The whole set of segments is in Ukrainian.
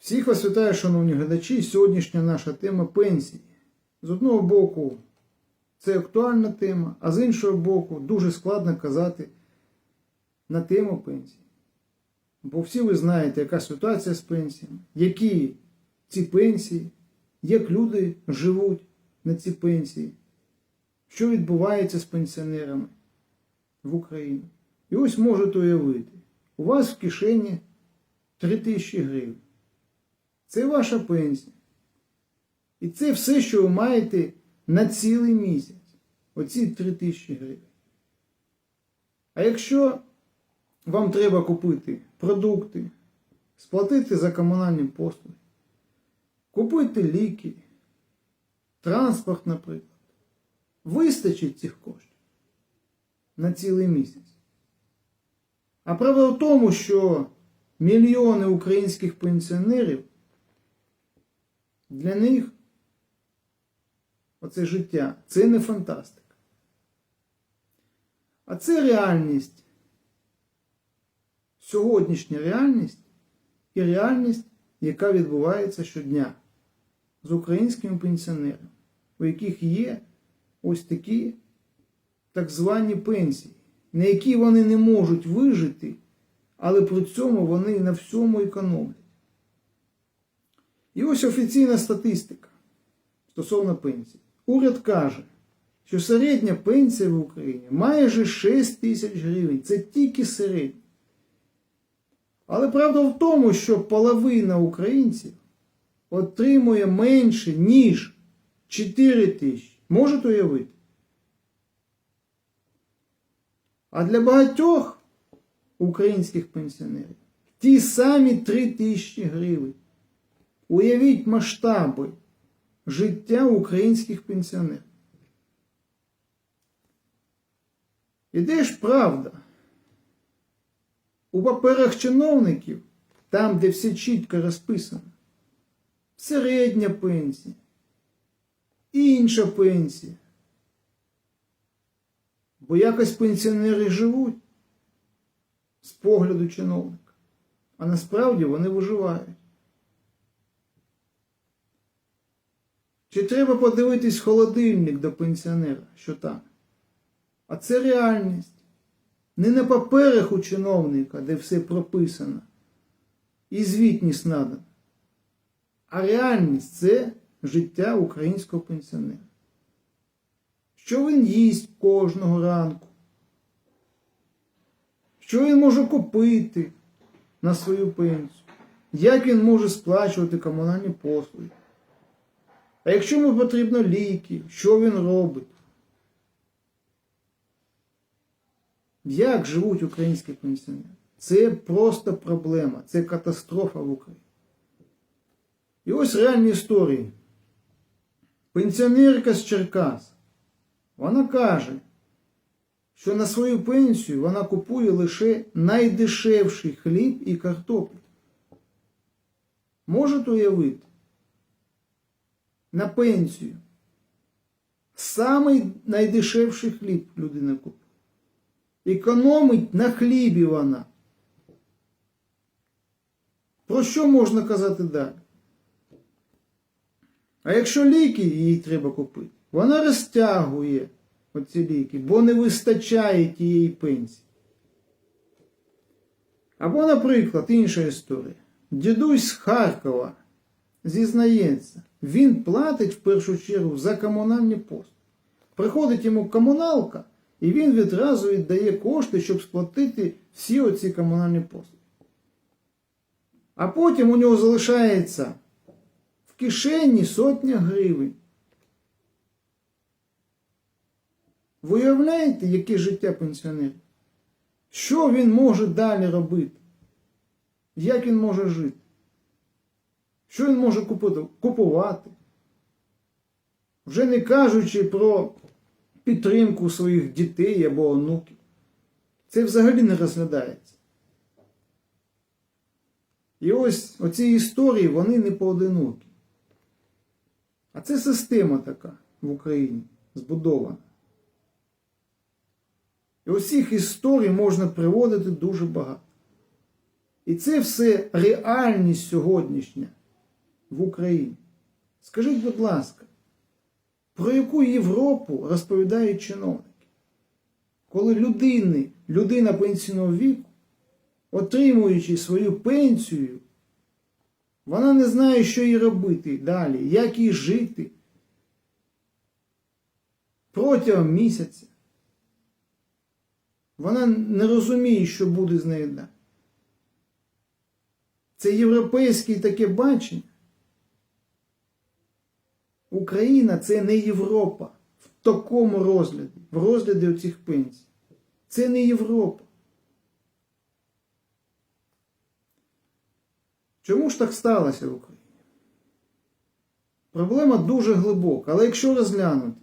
Всіх вас вітаю, шановні глядачі. Сьогоднішня наша тема пенсії. З одного боку, це актуальна тема, а з іншого боку, дуже складно казати на тему пенсії. Бо всі ви знаєте, яка ситуація з пенсіями, які ці пенсії, як люди живуть на ці пенсії, що відбувається з пенсіонерами в Україні. І ось можете уявити, у вас в кишені 3 тисячі гривень. Це ваша пенсія. І це все, що ви маєте на цілий місяць. Оці 3 тисячі гривень. А якщо вам треба купити продукти, сплатити за комунальні послуги, купити ліки, транспорт, наприклад, вистачить цих коштів на цілий місяць. А правда в тому, що мільйони українських пенсіонерів для них оце життя це не фантастика. А це реальність. Сьогоднішня реальність і реальність, яка відбувається щодня з українськими пенсіонерами, у яких є ось такі так звані пенсії, на які вони не можуть вижити, але при цьому вони на всьому економлять. І ось офіційна статистика стосовно пенсії. Уряд каже, що середня пенсія в Україні майже 6 тисяч гривень. Це тільки середня. Але правда в тому, що половина українців отримує менше, ніж 4 тисячі. Можете уявити? А для багатьох українських пенсіонерів ті самі 3 тисячі гривень. Уявіть масштаби життя українських пенсіонерів. І де ж правда? У паперах чиновників, там, де все чітко розписано, середня пенсія, інша пенсія. Бо якось пенсіонери живуть з погляду чиновника, а насправді вони виживають. Чи треба подивитись холодильник до пенсіонера, що там? А це реальність. Не на паперах у чиновника, де все прописано, і звітність надана. А реальність це життя українського пенсіонера. Що він їсть кожного ранку? Що він може купити на свою пенсію? Як він може сплачувати комунальні послуги? Якщо йому потрібно ліки, що він робить? Як живуть українські пенсіонери? Це просто проблема, це катастрофа в Україні. І ось реальні історії. Пенсіонерка з Черкас. Вона каже, що на свою пенсію вона купує лише найдешевший хліб і картоплю. Можете уявити? На пенсію. Самий найдешевший хліб людина купує. Економить на хлібі вона. Про що можна казати далі? А якщо ліки їй треба купити, вона розтягує оці ліки, бо не вистачає тієї пенсії. Або, наприклад, інша історія. Дідусь з Харкова зізнається, він платить в першу чергу за комунальні послуги. Приходить йому комуналка, і він відразу віддає кошти, щоб сплатити всі оці комунальні послуги. А потім у нього залишається в кишені сотня гривень. Ви уявляєте, яке життя пенсіонерів? Що він може далі робити? Як він може жити? Що він може купувати? Вже не кажучи про підтримку своїх дітей або онуків. Це взагалі не розглядається. І ось оці історії, вони не поодинокі. А це система така в Україні збудована. І цих історій можна приводити дуже багато. І це все реальність сьогоднішня в Україні. Скажіть, будь ласка, про яку Європу розповідають чиновники? Коли людини, людина пенсійного віку, отримуючи свою пенсію, вона не знає, що їй робити далі, як їй жити протягом місяця. Вона не розуміє, що буде з нею далі. Це європейське таке бачення. Україна це не Європа в такому розгляді, в розгляді оцих пенсій. Це не Європа. Чому ж так сталося в Україні? Проблема дуже глибока, але якщо розглянути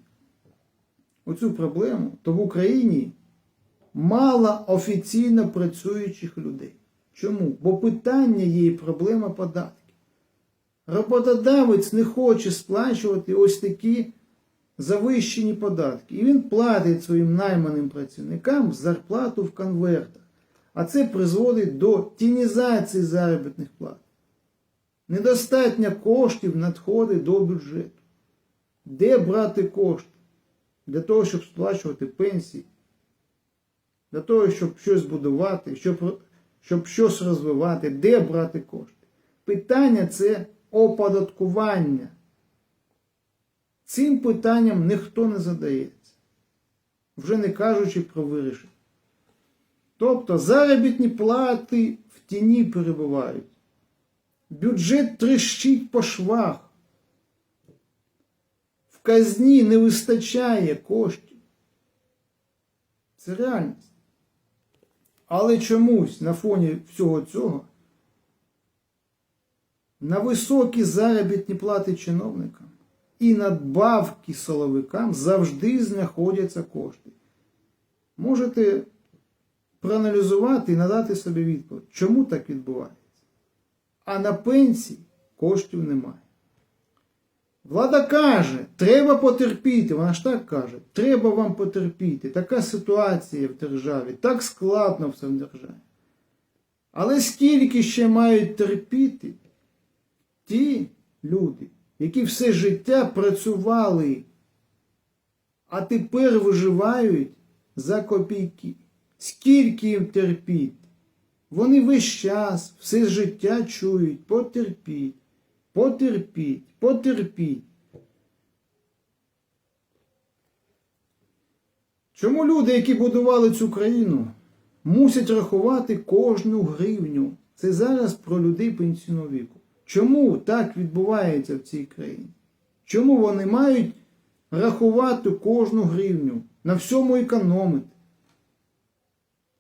оцю проблему, то в Україні мало офіційно працюючих людей. Чому? Бо питання є і проблема податків. Роботодавець не хоче сплачувати ось такі завищені податки. І він платить своїм найманим працівникам зарплату в конвертах. А це призводить до тінізації заробітних плат. Недостатньо коштів надходить до бюджету. Де брати кошти? Для того, щоб сплачувати пенсії, для того, щоб щось будувати, щоб, щоб щось розвивати, де брати кошти? Питання це оподаткування. Цим питанням ніхто не задається, вже не кажучи про вирішення. Тобто заробітні плати в тіні перебувають. Бюджет тріщить по швах. В казні не вистачає коштів. Це реальність. Але чомусь на фоні всього цього на високі заробітні плати чиновникам і надбавки силовикам завжди знаходяться кошти. Можете проаналізувати і надати собі відповідь, чому так відбувається. А на пенсії коштів немає. Влада каже, треба потерпіти. Вона ж так каже, треба вам потерпіти. Така ситуація в державі, так складно все в державі. Але скільки ще мають терпіти ті люди, які все життя працювали, а тепер виживають за копійки. Скільки їм терпіти? Вони весь час, все життя чують, потерпіть, потерпіть, потерпіть. Чому люди, які будували цю країну, мусять рахувати кожну гривню? Це зараз про людей пенсійного віку. Чому так відбувається в цій країні? Чому вони мають рахувати кожну гривню, на всьому економити?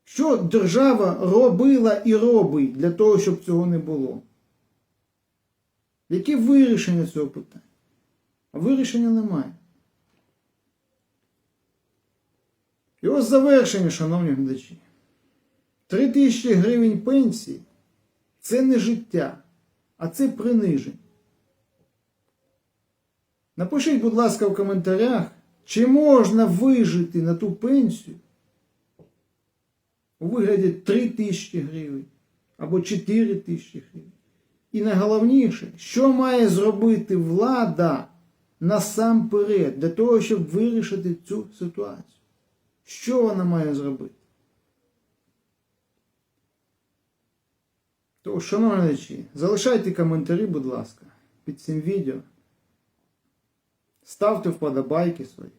Що держава робила і робить для того, щоб цього не було? Яке вирішення цього питання? А вирішення немає. І ось завершення, шановні глядачі. Три тисячі гривень пенсії це не життя, а це приниження. Напишіть, будь ласка, в коментарях, чи можна вижити на ту пенсію у вигляді 3 тисячі гривень або 4 тисячі гривень. І найголовніше, що має зробити влада насамперед для того, щоб вирішити цю ситуацію? Що вона має зробити? То, шановні глядачі, залишайте коментарі, будь ласка, під цим відео. Ставте вподобайки свої.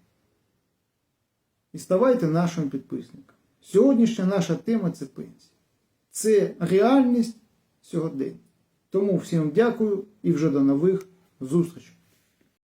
І ставайте нашим підписником. Сьогоднішня наша тема це пенсія. Це реальність сьогодення. Тому всім дякую і вже до нових зустрічей.